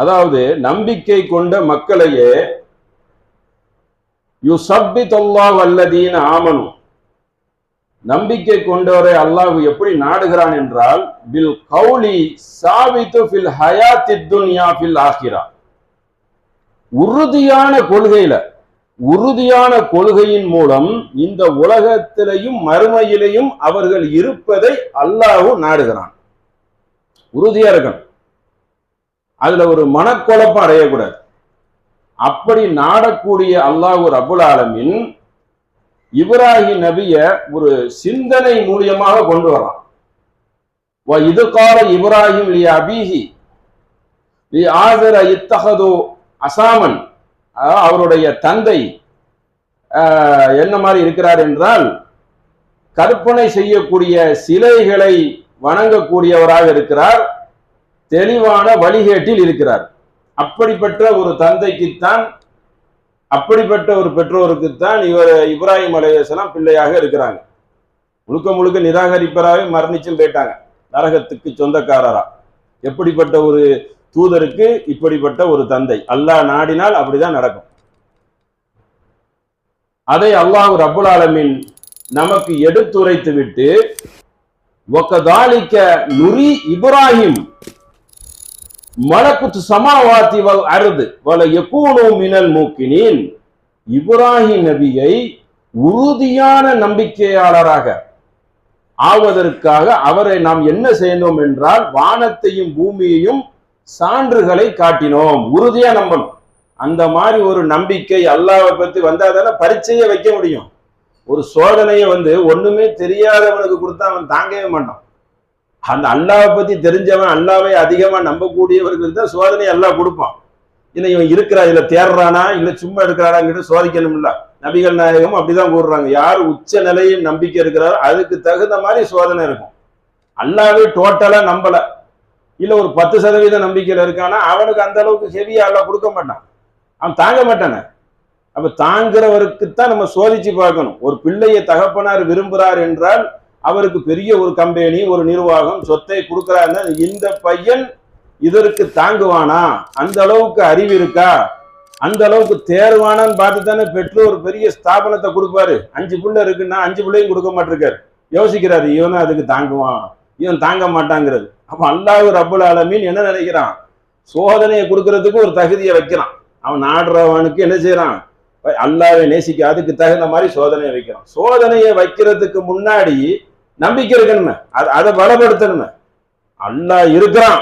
அதாவது நம்பிக்கை கொண்ட மக்களையே யு சப்பி தொல்லா வல்லதீன ஆமனும் நம்பிக்கை கொண்டவரை அல்லாஹ் எப்படி நாடுகிறான் என்றால் பில் கௌலி சாவித்து ஃபில் ஹயாத்தி துன்யா ஃபில் ஆகிறா உறுதியான கொள்கையில உறுதியான கொள்கையின் மூலம் இந்த உலகத்திலையும் மறுமையிலையும் அவர்கள் இருப்பதை அல்லாஹ் நாடுகிறான். உறுதியா இருக்கணும். அதுல ஒரு மனக்குழப்பம் அடையக்கூடாது. அப்படி நாடக்கூடிய அல்லாஹ் அபுல் ஆலமின் இப்ராஹிம் நபிய ஒரு சிந்தனை மூலியமாக கொண்டு வரான். இது கால இப்ராஹிம் லி அபிஹி லி ஆதர இத்தகதோ அசாமன். அவருடைய தந்தை ஆஹ், என்ன மாதிரி இருக்கிறார் என்றால் கற்பனை செய்யக்கூடிய சிலைகளை வணங்கக்கூடியவராக இருக்கிறார். தெளிவான வழிகேட்டில் இருக்கிறார். அப்படிப்பட்ட ஒரு தந்தைக்குத்தான் அப்படிப்பட்ட ஒரு பெற்றோருக்குத்தான் இவர் இப்ராஹிம் அலையாசலாம் பிள்ளையாக இருக்கிறாங்க. முழுக்க முழுக்க நிராகரிப்பராகவே மரணிச்சும் போயிட்டாங்க. நரகத்துக்கு சொந்தக்காரரா. எப்படிப்பட்ட ஒரு தூதருக்கு இப்படிப்பட்ட ஒரு தந்தை. அல்லாஹ் நாடினால் அப்படிதான் நடக்கும். அதை அல்லாஹ் ரபுல் ஆலமின் நமக்கு எடுத்துரைத்து விட்டு ஒக்கதாலிக்க நுரி இப்ராஹிம் மலக்குத்து சமாவாத்தி வல் அருது. வல யகூனு மினல் மூக்கினின். இப்ராஹிம் நபியை உறுதியான நம்பிக்கையாளராக ஆவதற்காக அவரை நாம் என்ன செய்தோம் என்றால் வானத்தையும் பூமியையும் சான்றுகளை காட்டினோம். உறுதியா நம்பணும். அந்த மாதிரி ஒரு நம்பிக்கை அல்லாவை பத்தி வந்தாதான பரீட்சையை வைக்க முடியும். ஒரு சோதனையை வந்து ஒண்ணுமே தெரியாதவனுக்கு கொடுத்தா அவன் தாங்கவே மாட்டான். அந்த அல்லாவை பத்தி தெரிஞ்சவன் அல்லாவை அதிகமா நம்பக்கூடியவர்களுக்கு தான் சோதனை எல்லாம் கொடுப்பான். இல்லை இவன் இருக்கிறா இதில் தேடுறானா இல்ல சும்மா இருக்கிறானாங்கிட்ட சோதிக்கணும்ல. நபிகள் நாயகம் அப்படிதான் கூடுறாங்க யார் உச்ச நிலையில் நம்பிக்கை இருக்கிறாரோ அதுக்கு தகுந்த மாதிரி சோதனை இருக்கும். அல்லாவே டோட்டலா நம்பல. இல்ல ஒரு பத்து சதவீத நம்பிக்கையில இருக்கானா அவனுக்கு அந்த அளவுக்கு ஹெவியா அல்ல கொடுக்க மாட்டான். அவன் தாங்க மாட்டானே. அப்ப தாங்குறவருக்குத்தான் நம்ம சோதிச்சு பார்க்கணும். ஒரு பிள்ளையை தகப்பனார் விரும்புறார் என்றால் அவருக்கு பெரிய ஒரு கம்பெனி ஒரு நிர்வாகம் சொத்தை கொடுக்குறாருன்னா இந்த பையன் இதற்கு தாங்குவானா? அந்த அளவுக்கு அறிவு இருக்கா? அந்த அளவுக்கு தேர்வானான்னு பார்த்து தானே பெற்றோர் பெரிய ஸ்தாபனத்தை கொடுப்பாரு. அஞ்சு பிள்ளை இருக்குன்னா அஞ்சு பிள்ளையும் கொடுக்க மாட்டிருக்காரு. யோசிக்கிறாரு இவனும் அதுக்கு தாங்குவான். இவன் தாங்க மாட்டாங்கிறது. அப்ப அல்லாஹ் ரப்புல் ஆலமீன் என்ன நினைக்கிறான்? சோதனையை கொடுக்கறதுக்கு ஒரு தகுதியை வைக்கிறான். அவன் நாடுறவனுக்கு என்ன செய்யறான்? அல்லாவை நேசிக்க அதுக்கு தகுந்த மாதிரி சோதனையை வைக்கிறான். சோதனையை வைக்கிறதுக்கு முன்னாடி நம்பிக்கை இருக்கணுமே. அது அதை பலப்படுத்தணுமே அல்லா இருக்கிறான்.